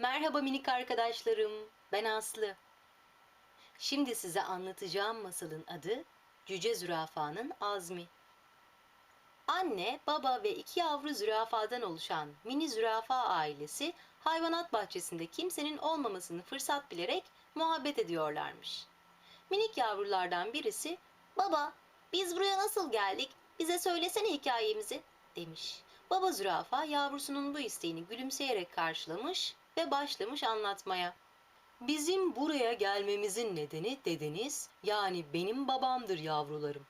Merhaba minik arkadaşlarım. Ben Aslı. Şimdi size anlatacağım masalın adı Cüce Zürafa'nın Azmi. Anne, baba ve iki yavru zürafadan oluşan mini zürafa ailesi hayvanat bahçesinde kimsenin olmamasını fırsat bilerek muhabbet ediyorlarmış. Minik yavrulardan birisi, "Baba, biz buraya nasıl geldik? Bize söylesene hikayemizi." demiş. Baba zürafa yavrusunun bu isteğini gülümseyerek karşılamış ve başlamış anlatmaya. Bizim buraya gelmemizin nedeni dedeniz yani benim babamdır yavrularım.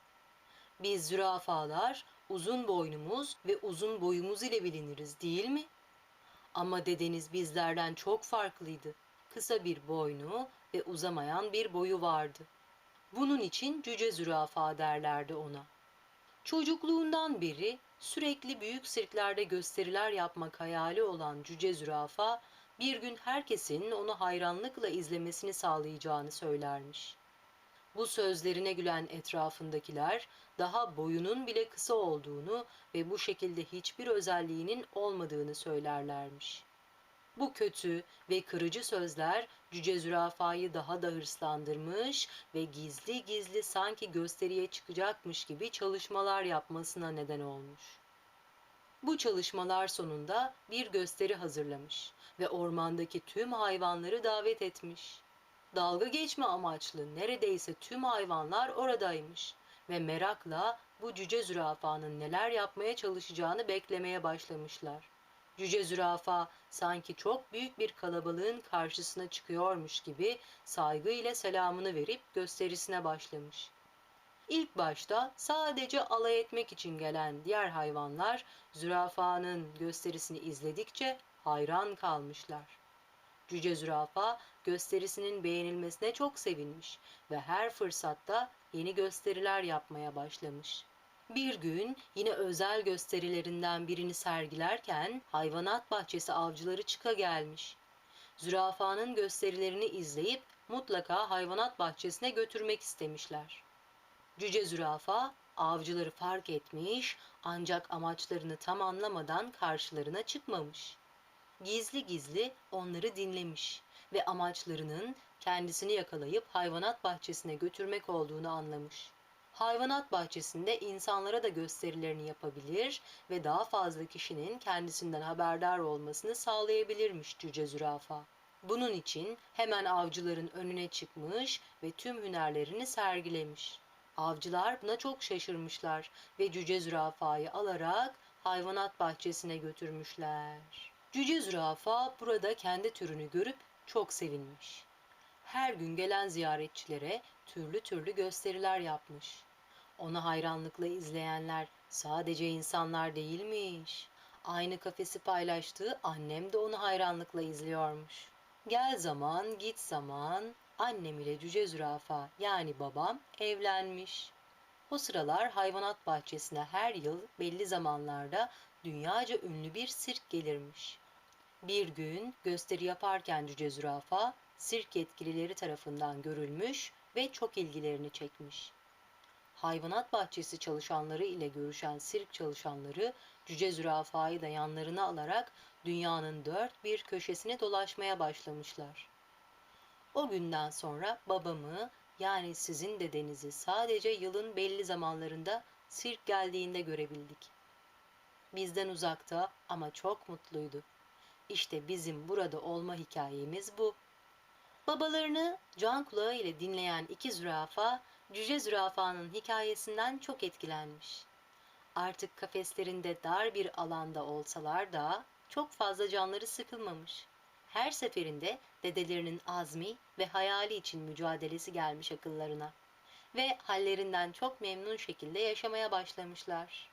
Biz zürafalar uzun boynumuz ve uzun boyumuz ile biliniriz değil mi? Ama dedeniz bizlerden çok farklıydı. Kısa bir boynu ve uzamayan bir boyu vardı. Bunun için cüce zürafa derlerdi ona. Çocukluğundan beri sürekli büyük sirklerde gösteriler yapmak hayali olan cüce zürafa bir gün herkesin onu hayranlıkla izlemesini sağlayacağını söylermiş. Bu sözlerine gülen etrafındakiler daha boyunun bile kısa olduğunu ve bu şekilde hiçbir özelliğinin olmadığını söylerlermiş. Bu kötü ve kırıcı sözler Cüce Zürafa'yı daha da hırslandırmış ve gizli gizli sanki gösteriye çıkacakmış gibi çalışmalar yapmasına neden olmuş. Bu çalışmalar sonunda bir gösteri hazırlamış ve ormandaki tüm hayvanları davet etmiş. Dalga geçme amaçlı neredeyse tüm hayvanlar oradaymış ve merakla bu cüce zürafanın neler yapmaya çalışacağını beklemeye başlamışlar. Cüce zürafa sanki çok büyük bir kalabalığın karşısına çıkıyormuş gibi saygıyla selamını verip gösterisine başlamış. İlk başta sadece alay etmek için gelen diğer hayvanlar zürafanın gösterisini izledikçe hayran kalmışlar. Cüce zürafa gösterisinin beğenilmesine çok sevinmiş ve her fırsatta yeni gösteriler yapmaya başlamış. Bir gün yine özel gösterilerinden birini sergilerken hayvanat bahçesi avcıları çıka gelmiş. Zürafanın gösterilerini izleyip mutlaka hayvanat bahçesine götürmek istemişler. Cüce zürafa avcıları fark etmiş ancak amaçlarını tam anlamadan karşılarına çıkmamış. Gizli gizli onları dinlemiş ve amaçlarının kendisini yakalayıp hayvanat bahçesine götürmek olduğunu anlamış. Hayvanat bahçesinde insanlara da gösterilerini yapabilir ve daha fazla kişinin kendisinden haberdar olmasını sağlayabilirmiş cüce zürafa. Bunun için hemen avcıların önüne çıkmış ve tüm hünerlerini sergilemiş. Avcılar buna çok şaşırmışlar ve cüce zürafayı alarak hayvanat bahçesine götürmüşler. Cüce zürafa burada kendi türünü görüp çok sevinmiş. Her gün gelen ziyaretçilere türlü türlü gösteriler yapmış. Onu hayranlıkla izleyenler sadece insanlar değilmiş. Aynı kafesi paylaştığı annem de onu hayranlıkla izliyormuş. Gel zaman git zaman annem ile cüce zürafa yani babam evlenmiş. O sıralar hayvanat bahçesine her yıl belli zamanlarda dünyaca ünlü bir sirk gelirmiş. Bir gün gösteri yaparken cüce zürafa sirk yetkilileri tarafından görülmüş ve çok ilgilerini çekmiş. Hayvanat bahçesi çalışanları ile görüşen sirk çalışanları cüce zürafayı da yanlarına alarak dünyanın dört bir köşesine dolaşmaya başlamışlar. O günden sonra babamı yani sizin dedenizi sadece yılın belli zamanlarında sirk geldiğinde görebildik. Bizden uzakta ama çok mutluydu. İşte bizim burada olma hikayemiz bu. Babalarını can kulağı ile dinleyen iki zürafa, cüce zürafanın hikayesinden çok etkilenmiş. Artık kafeslerinde dar bir alanda olsalar da çok fazla canları sıkılmamış. Her seferinde dedelerinin azmi ve hayali için mücadelesi gelmiş akıllarına ve hallerinden çok memnun şekilde yaşamaya başlamışlar.